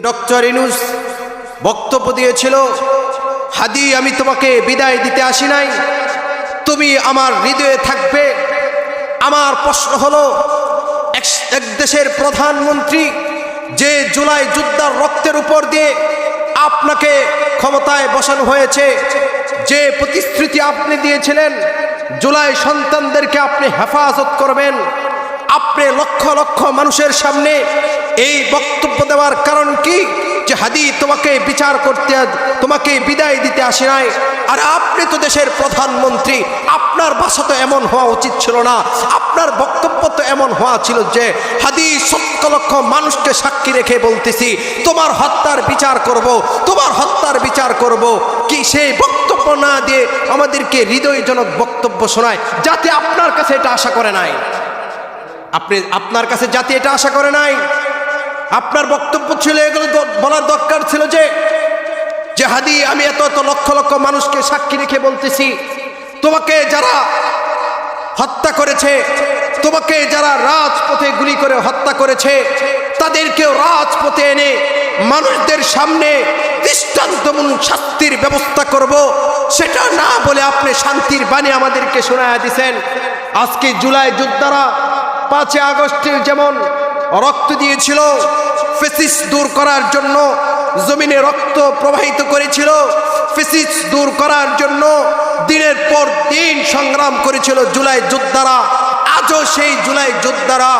Doctor Yunus বক্তব্য দিয়েছিল, হাদি, আমি তোমাকে বিদায় দিতে আসি নাই। তুমি আমার হৃদয়ে থাকবে। আমার প্রশ্ন হলো, এক- দেশের প্রধানমন্ত্রী যে জুলাই যুদ্ধার রক্তের উপর দিয়ে আপনাকে ক্ষমতায় বসানো হয়েছে, যে প্রতিশ্রুতি আপনি দিয়েছিলেন, জুলাই সন্তানদেরকে আপনি হেফাজত করবেন, আপনি লক্ষ লক্ষ মানুষের সামনে এই বক্তব্য দেওয়ার কারণ কি? যে হাদি তোমাকে বিচার করতে, তোমাকে বিদায় দিতে আসে নাই। আর আপনি তো দেশের প্রধানমন্ত্রী। আপনার ভাষা তো এমন হওয়া উচিত ছিল না। আপনার বক্তব্য তো এমন হওয়া ছিল যে, হাদি সত্য লক্ষ মানুষকে সাক্ষী রেখে বলতেছি, তোমার হত্যার বিচার করব, তোমার হত্যার বিচার করব। কি সেই বক্তব্য না দিয়ে আমাদেরকে হৃদয়জনক বক্তব্য শোনায়, যাতে আপনার কাছে এটা আশা করে নাই? আপনি, আপনার কাছে জাতি এটা আশা করে নাই? আপনার বক্তব্য ছিল, এগুলো বলার দরকার ছিল যে যে হাদি, আমি এত এত লক্ষ লক্ষ মানুষকে সাক্ষী রেখে বলতেছি, তোমাকে যারা হত্যা করেছে, তোমাকে যারা রাজপথে গুলি করে হত্যা করেছে, তাদেরকেও রাজপথে এনে মানুষদের সামনে দৃষ্টান্তমূলক শাস্তির ব্যবস্থা করব, সেটা না বলে আপনি শান্তির বাণী আমাদেরকে শোনায়া দিছেন। আজকে জুলাই যোদ্ধারা পাঁচই আগস্টে যেমন রক্ত দিয়েছিল, ফেসিস দূর করার জন্য, জমিনে রক্ত প্রবাহিত করেছিল, ফেসিস দূর করার জন্য দিনের পর দিন সংগ্রাম করেছিল জুলাই যোদ্ধারা। আজও সেই জুলাই যোদ্ধারা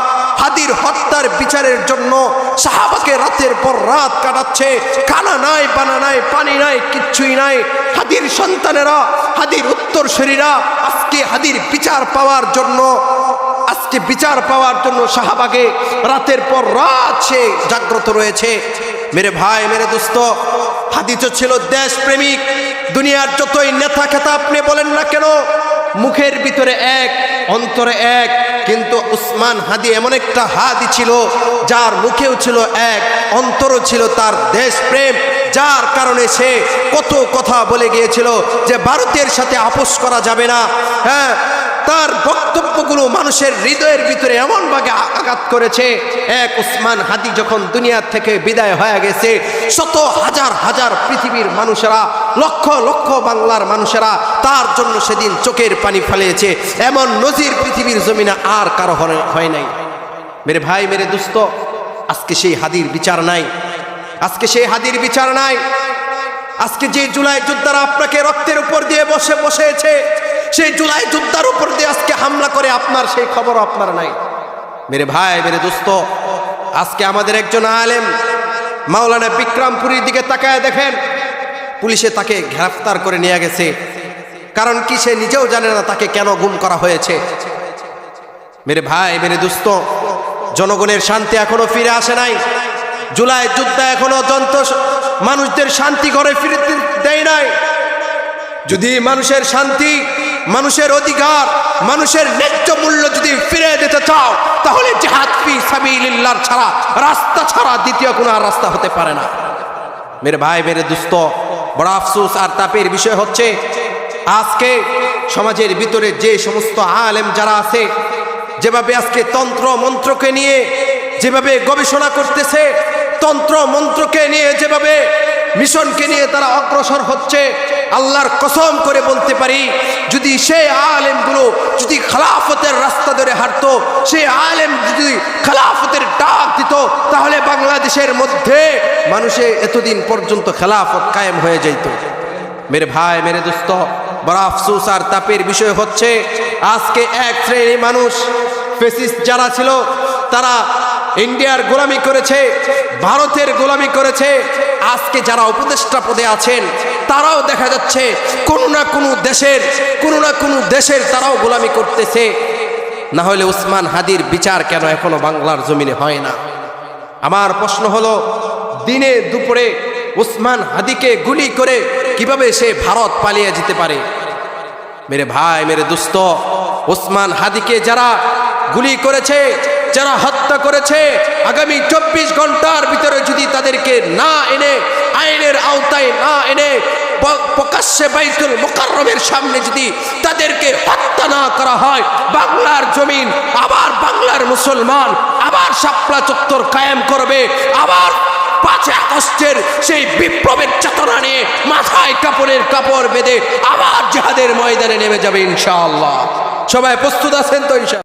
হাদির হত্যার বিচারের জন্য সাহাবাকে রাতের পর রাত কাটাচ্ছে। খানা নাই বানা নাই, পানি নাই, কিচ্ছুই নাই। হাদির সন্তানেরা, হাদির উত্তর উত্তরসূরীরা আজকে হাদির বিচার পাওয়ার জন্য আজকে বিচার পাওয়ার জন্য শাহবাগে রাতের পর রাত সে জাগ্রত রয়েছে। মেরে ভাই, মেরে দোস্ত হাদিস ছিল দেশ প্রেমিক দুনিয়ার যতই নেতা খেতা আপনি বলেন না কেন, মুখের ভিতরে এক, অন্তরে এক, কিন্তু উসমান হাদি এমন একটা হাদি ছিল, যার মুখেও ছিল এক, অন্তরও ছিল তার দেশ প্রেম যার কারণে সে কত কথা বলে গিয়েছিল যে ভারতের সাথে আপোষ করা যাবে না। হ্যাঁ তার বক্তব্যগুলো মানুষের হৃদয়ের ভিতরে এমনভাবে আঘাত করেছে। এক উসমান হাদি যখন দুনিয়ার থেকে বিদায় হয়ে গেছে, শত হাজার হাজার পৃথিবীর মানুষেরা, লক্ষ লক্ষ বাংলার মানুষেরা তার জন্য সেদিন চোখের পানি ফেলেছে। এমন নজির পৃথিবীর জমিনে আর কারও হয়- নাই। মেরে ভাই, মেরে দুস্থ আজকে সেই হাদির বিচার নাই। আজকে সেই হাদির বিচার নাই। আজকে যে জুলাই যোদ্ধারা আপনাকে রক্তের উপর দিয়ে বসে বসেছে সেই জুলাই যোদ্ধার উপর দিয়ে আজকে হামলা করে আপনার, সেই খবর আপনার নাই। মেরে ভাই, মেরে দোস্ত, আজকে আমাদের একজন আলেম, মাওলানা বিক্রমপুরীর দিকে তাকায় দেখেন, পুলিশে তাকে গ্রেফতার করে নিয়ে গেছে। কারণ কি সে নিজেও জানে না তাকে কেন গুম করা হয়েছে। মেরে ভাই, মেরে দোস্ত, জনগণের শান্তি এখনও ফিরে আসে নাই। জুলাই যুদ্ধ এখনও যন্ত্র মানুষদের শান্তি ঘরে ফিরে দেয় নাই। যদি মানুষের শান্তি মানুষের অধিকার, মানুষের ন্যায্য মূল্য যদি ফিরে দিতে চাও, তাহলে জেহাদ ফি সাবিলিল্লাহর ছাড়া, রাস্তা ছাড়া দ্বিতীয় কোনো আর রাস্তা হতে পারে না। মেরে ভাই, মেরে দুস্থ বড় আফসোস আর তাপের বিষয় হচ্ছে, আজকে সমাজের ভিতরে যে সমস্ত আলেম যারা আছে, যেভাবে আজকে তন্ত্র মন্ত্রকে নিয়ে যেভাবে গবেষণা করতেছে, তন্ত্র মন্ত্রকে নিয়ে যেভাবে মিশনকে নিয়ে তারা অগ্রসর হচ্ছে আল্লাহর কসম করে বলতে পারি, যদি সেই আলেমগুলো যদি খালাফতের রাস্তা ধরে হাঁটতো, সেই আলেম যদি খালাফতের ডাক দিত, তাহলে বাংলাদেশের মধ্যে মানুষে এতদিন পর্যন্ত খেলাফত কায়েম হয়ে যেত মেরে ভাই, মেরে দোস্ত, বড় আফসোস আর তাপের বিষয় হচ্ছে, আজকে এক শ্রেণি মানুষ ফেসিস যারা ছিল, তারা ইন্ডিয়ার গোলামি করেছে, ভারতের গোলামি করেছে আজকে যারা উপদেষ্টা পদে আছেন, তারাও দেখা যাচ্ছে কোনো না কোনো দেশের, কোনো না কোনো দেশের তারাও গোলামি করতেছে। না হলে উসমান হাদির বিচার কেন এখনও বাংলার জমিনে হয় না? আমার প্রশ্ন হলো, দিনে দুপুরে উসমান হাদিকে গুলি করে কীভাবে সে ভারত পালিয়ে যেতে পারে? মেরে ভাই, মেরে দুস্থ উসমান হাদিকে যারা গুলি করেছে, যারা হত্যা করেছে, আগামী চব্বিশ ঘণ্টার ভিতরে যদি তাদেরকে না এনে, আইনের আওতায় না এনে প্রকাশ্যে বাইতুল মোকাররমের সামনে যদি তাদেরকে হত্যা না করা হয়, বাংলার জমিন আবার বাংলার মুসলমান আবার শাপলা চত্বর কায়েম করবে, আবার পাঁচই আগস্টের সেই বিপ্লবের চেতনা নিয়ে মাথায় কাপড়ের কাপড় বেঁধে আবার জাহাদের ময়দানে নেমে যাবে ইনশাআল্লাহ। সবাই প্রস্তুত আছেন তো ইনশাআল্লাহ?